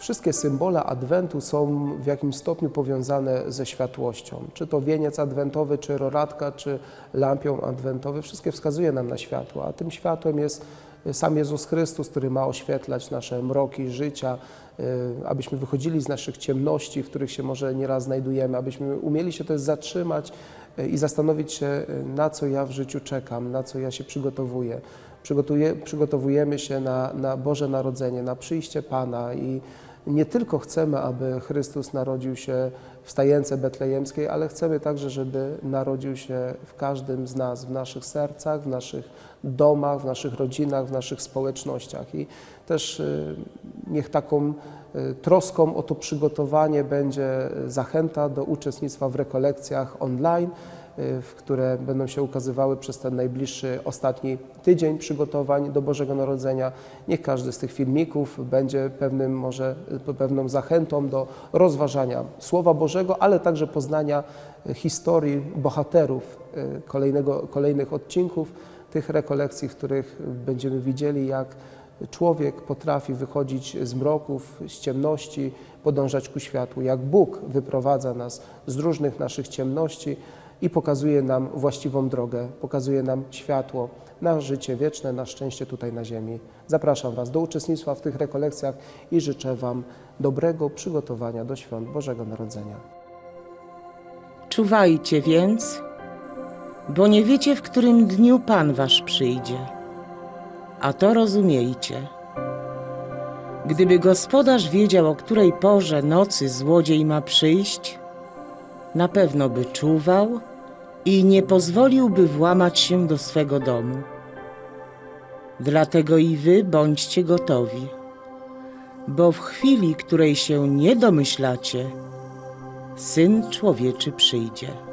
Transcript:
Wszystkie symbole Adwentu są w jakimś stopniu powiązane ze światłością. Czy to wieniec adwentowy, czy roratka, czy lampion adwentowy, wszystkie wskazuje nam na światło, a tym światłem jest sam Jezus Chrystus, który ma oświetlać nasze mroki życia, y, abyśmy wychodzili z naszych ciemności, w których się może nieraz znajdujemy, abyśmy umieli się też zatrzymać y, i zastanowić się, y, na co ja w życiu czekam, na co ja się przygotowuję. Przygotowujemy się na, na Boże Narodzenie, na przyjście Pana i nie tylko chcemy, aby Chrystus narodził się w stajence betlejemskiej, ale chcemy także, żeby narodził się w każdym z nas, w naszych sercach, w naszych domach, w naszych rodzinach, w naszych społecznościach. I też y, niech taką troską o to przygotowanie będzie zachęta do uczestnictwa w rekolekcjach online, y, które będą się ukazywały przez ten najbliższy ostatni tydzień przygotowań do Bożego Narodzenia. Niech każdy z tych filmików będzie pewnym może y, pewną zachętą do rozważania Słowa Bożego, ale także poznania y, historii bohaterów y, kolejnego, kolejnych odcinków tych rekolekcji, w których będziemy widzieli, jak człowiek potrafi wychodzić z mroków, z ciemności, podążać ku światłu, jak Bóg wyprowadza nas z różnych naszych ciemności i pokazuje nam właściwą drogę, pokazuje nam światło na życie wieczne, na szczęście tutaj na ziemi. Zapraszam Was do uczestnictwa w tych rekolekcjach i życzę Wam dobrego przygotowania do świąt Bożego Narodzenia. Czuwajcie więc, bo nie wiecie, w którym dniu Pan wasz przyjdzie. A to rozumiejcie. Gdyby gospodarz wiedział, o której porze nocy złodziej ma przyjść, na pewno by czuwał i nie pozwoliłby włamać się do swego domu. Dlatego i wy bądźcie gotowi, bo w chwili, której się nie domyślacie, Syn Człowieczy przyjdzie.